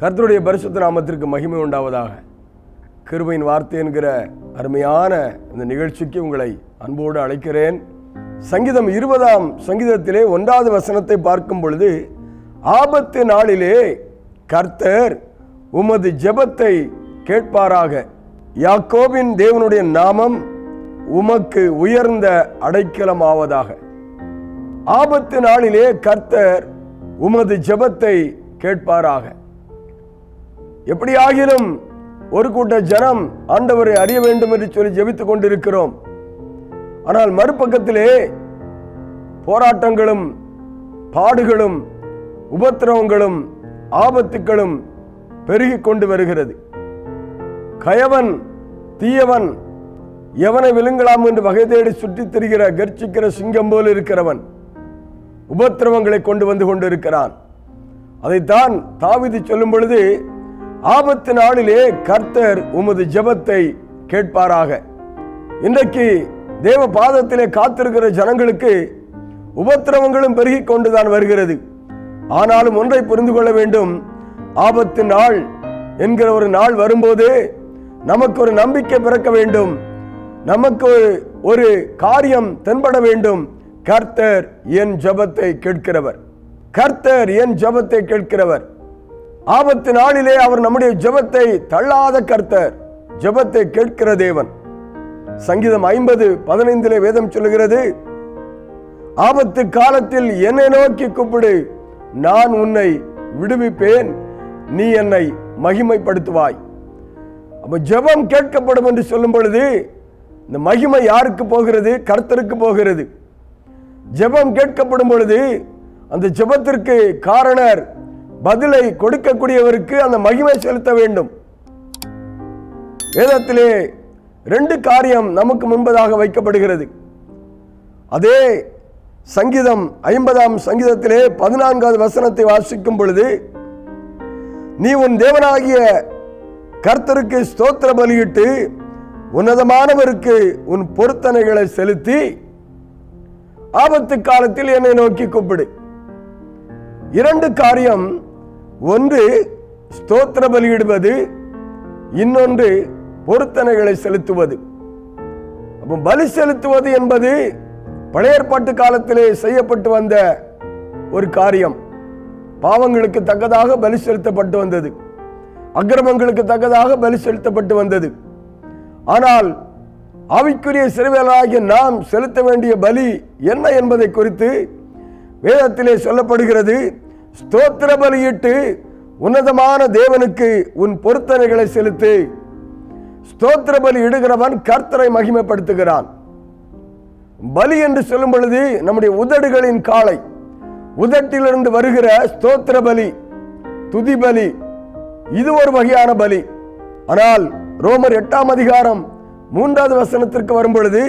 கர்த்தருடைய பரிசுத்த நாமத்திற்கு மகிமை உண்டாவதாக. கிருபையின் வார்த்தை என்கிற அருமையான இந்த நிகழ்ச்சிக்கு உங்களை அன்போடு அழைக்கிறேன். சங்கீதம் இருபதாம் சங்கீதத்திலே ஒன்றாவது வசனத்தை பார்க்கும் பொழுது ஆபத்து நாளிலே கர்த்தர் உமது ஜெபத்தை கேட்பாராக. யாக்கோபின் தேவனுடைய நாமம் உமக்கு உயர்ந்த அடைக்கலமாவதாக. ஆபத்து நாளிலே கர்த்தர் உமது ஜெபத்தை கேட்பாராக. எப்படியாகிலும் ஒரு கூட்ட ஜனம் ஆண்டவரை அறிய வேண்டும் என்று சொல்லி ஜெபித்துக் கொண்டிருக்கிறோம். ஆனால் மறுபக்கத்திலே போராட்டங்களும் பாடுகளும் உபத்திரவங்களும் ஆபத்துக்களும் பெருகி கொண்டு வருகிறது. கயவன் தீயவன் எவனை விழுங்கலாம் என்று வகை தேடி சுற்றித் திரிகிற கர்ச்சிக்கிற சிங்கம் போல் இருக்கிறவன் உபத்திரவங்களை கொண்டு வந்து கொண்டிருக்கிறான். அதைத்தான் தாவிதி சொல்லும் பொழுது ஆபத்து நாளிலே கர்த்தர் உமது ஜெபத்தை கேட்பாராக. இன்றைக்கு தேவ பாதத்திலே காத்திருக்கிற ஜனங்களுக்கு உபத்திரவங்களும் பெருகி கொண்டுதான் வருகிறது. ஆனாலும் ஒன்றை புரிந்து கொள்ள வேண்டும். ஆபத்து நாள் என்கிற ஒரு நாள் வரும்போது நமக்கு ஒரு நம்பிக்கை பிறக்க வேண்டும். நமக்கு ஒரு ஒரு காரியம் தென்பட வேண்டும். கர்த்தர் என் ஜெபத்தை கேட்கிறவர். கர்த்தர் என் ஜெபத்தை கேட்கிறவர். ஆபத்து நாளிலே அவர் நம்முடைய ஜெபத்தை தள்ளாத கர்த்தர் ஜெபத்தை கேட்கிற தேவன். சங்கீதம் ஐம்பது பதினைந்திலே வேதம் சொல்லுகிறது ஆபத்து காலத்தில் என்னை நோக்கி கூப்பிடு நான் உன்னை விடுவிப்பேன் நீ என்னை மகிமைப்படுத்துவாய். அப்போ ஜெபம் கேட்கப்படும் என்று சொல்லும் பொழுது இந்த மகிமை யாருக்கு போகிறது? கர்த்தருக்கு போகிறது. ஜெபம் கேட்கப்படும் பொழுது அந்த ஜெபத்திற்கு காரணர் பதிலை கொடுக்கக்கூடியவருக்கு அந்த மகிமை செலுத்த வேண்டும். வேதத்திலே ரெண்டு காரியம் நமக்கு முன்பதாக வைக்கப்படுகிறது. அதே சங்கீதம் ஐம்பதாம் சங்கீதத்திலே பதினான்காவது வசனத்தை வாசிக்கும் பொழுது நீ உன் தேவனாகிய கர்த்தருக்கு ஸ்தோத்திர பலியிட்டு உன்னதமானவருக்கு உன் பொருத்தனைகளை செலுத்தி ஆபத்து காலத்தில் என்னை நோக்கி கூப்பிடு. இரண்டு காரியம் ஒன்று ஸ்தோத்திர பலியிடுவது இன்னொன்று பொருத்தனைகளை செலுத்துவது. அப்போ பலி செலுத்துவது என்பது பழையற்பாட்டு காலத்திலே செய்யப்பட்டு வந்த ஒரு காரியம். பாவங்களுக்கு தக்கதாக பலி செலுத்தப்பட்டு வந்தது. அக்கிரமங்களுக்கு தக்கதாக பலி செலுத்தப்பட்டு வந்தது. ஆனால் ஆவிக்குரிய சிறுவேலாகிய நாம் செலுத்த வேண்டிய பலி என்ன என்பதை குறித்து வேதத்திலே சொல்லப்படுகிறது. ஸ்தோத்திர பலியிட்டு உன்னதமான தேவனுக்கு உன் பொருத்தனைகளை செலுத்து. ஸ்தோத்திர பலி இடுகிறவன் கர்த்தரை மகிமைப்படுத்துகிறான். பலி என்று சொல்லும் பொழுது நம்முடைய உதடுகளின் காலை உதட்டிலிருந்து வருகிற ஸ்தோத்திர பலி துதி பலி இது ஒரு வகையான பலி. ஆனால் ரோமர் எட்டாம் அதிகாரம் மூன்றாவது வசனத்திற்கு வரும் பொழுது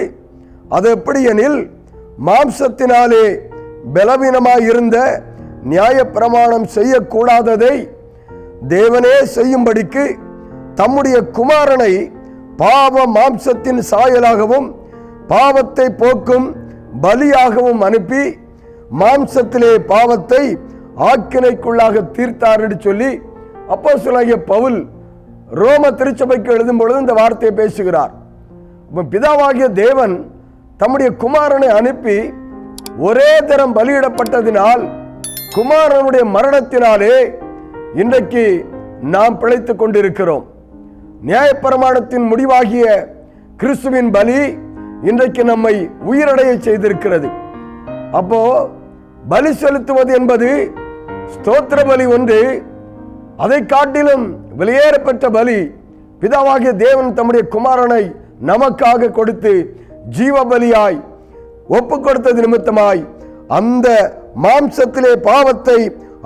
அது எப்படி எனில் மாம்சத்தினாலே பலவீனமாய் நியாயப்பிரமாணம் நியாய பிரமாணம் செய்யக்கூடாததை தேவனே செய்யும்படிக்கு தம்முடைய குமாரனை பாவ மாம்சத்தின் சாயலாகவும் பாவத்தை போக்கும் பலியாகவும் அனுப்பி மாம்சத்திலே பாவத்தை ஆக்கினைக்குள்ளாக தீர்த்தார் என்று சொல்லி அப்போ பவுல் ரோம திருச்சபைக்கு எழுதும் பொழுது இந்த வார்த்தையை பேசுகிறார். பிதாவாகிய தேவன் தம்முடைய குமாரனை அனுப்பி ஒரே தரம் பலியிடப்பட்டதினால் குமாரனுடைய மரணத்தினாலே இன்றைக்கு நாம் பிழைத்துக் கொண்டிருக்கிறோம். நியாயப்பிரமாணத்தின் முடிவாகிய கிறிஸ்துவின் பலி இன்றைக்கு நம்மை உயிரடைய செய்திருக்கிறது. அப்போ பலி செலுத்துவது என்பது ஸ்தோத்திர பலி ஒன்று. அதை காட்டிலும் வெளியேறப்பட்ட பலி பிதாவாகிய தேவன் தம்முடைய குமாரனை நமக்காக கொடுத்து ஜீவ பலியாய் ஒப்பு கொடுத்தது நிமித்தமாய் அந்த மாம்சத்திலே பாவத்தை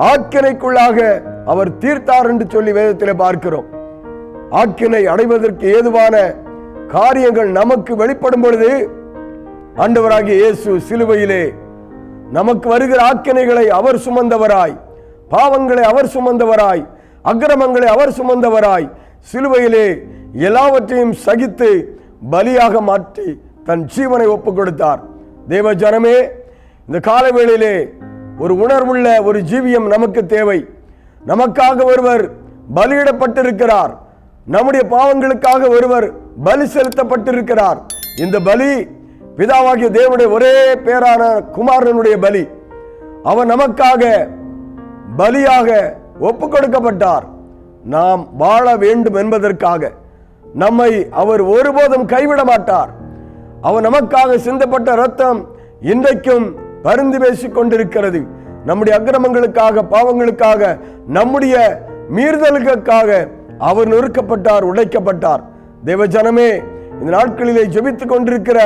ஆக்கினைக்குள்ளாக அவர் தீர்த்தார் என்று சொல்லி வேதத்திலே பார்க்கிறோம். ஆக்கினை அடைவதற்கு ஏதுவான காரியங்கள் நமக்கு வெளிப்படும் பொழுது ஆண்டவராகிய இயேசு சிலுவையிலே நமக்கு வருகிற ஆக்கினைகளை அவர் சுமந்தவராய் பாவங்களை அவர் சுமந்தவராய் அக்கிரமங்களை அவர் சுமந்தவராய் சிலுவையிலே எல்லாவற்றையும் சகித்து பலியாக மாற்றி தன் ஜீவனை ஒப்புக் கொடுத்தார் தேவ ஜனமே இந்த காலவேளையிலே ஒரு உணர்வுள்ள ஒரு ஜீவியம் நமக்கு தேவை. நமக்காக ஒருவர் பலியிடப்பட்டிருக்கிறார். நம்முடைய பாவங்களுக்காக ஒருவர் பலி செலுத்தப்பட்டிருக்கிறார். இந்த பலி பிதாவாகிய தேவனுடைய ஒரே பேரான குமாரனுடைய பலி. அவர் நமக்காக பலியாக ஒப்பு கொடுக்கப்பட்டார் நாம் வாழ வேண்டும் என்பதற்காக. நம்மை அவர் ஒருபோதும் கைவிட மாட்டார். அவர் நமக்காக சிந்தப்பட்ட ரத்தம் இன்றைக்கும் பரிந்து பேசிக் கொண்டிருக்கிறது நம்முடைய அக்கிரமங்களுக்காக பாவங்களுக்காக நம்முடைய மீறுதலுக்காக அவர் நொறுக்கப்பட்டார் உடைக்கப்பட்டார். தேவ ஜனமே இந்த நாட்களிலே ஜெபித்துக் கொண்டிருக்கிற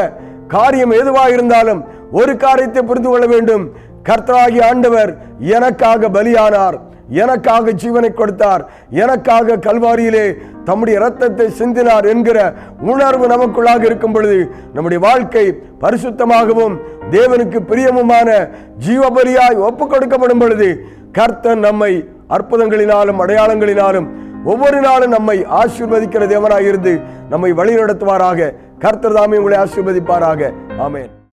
காரியம் எதுவாக இருந்தாலும் ஒரு காரியத்தை புரிந்து கொள்ள வேண்டும். கர்த்தராகி ஆண்டவர் எனக்காக பலியானார். எனக்காக ஜீவனை கொடுத்தார். எனக்காக கல்வாரியிலே தம்முடைய இரத்தத்தை சிந்தினார் என்கிற உணர்வு நமக்குள்ளாக இருக்கும் பொழுது நம்முடைய வாழ்க்கை பரிசுத்தமாகவும் தேவனுக்கு பிரியமுமான ஜீவபலியாய் ஒப்பு கொடுக்கப்படும் பொழுது கர்த்தர் நம்மை அற்புதங்களினாலும் அடையாளங்களினாலும் ஒவ்வொரு நாளும் நம்மை ஆசீர்வதிக்கிற தேவனாக இருந்து நம்மை வழிநடத்துவாராக. கர்த்தர் தாமே உங்களை ஆசீர்வதிப்பாராக. ஆமேன்.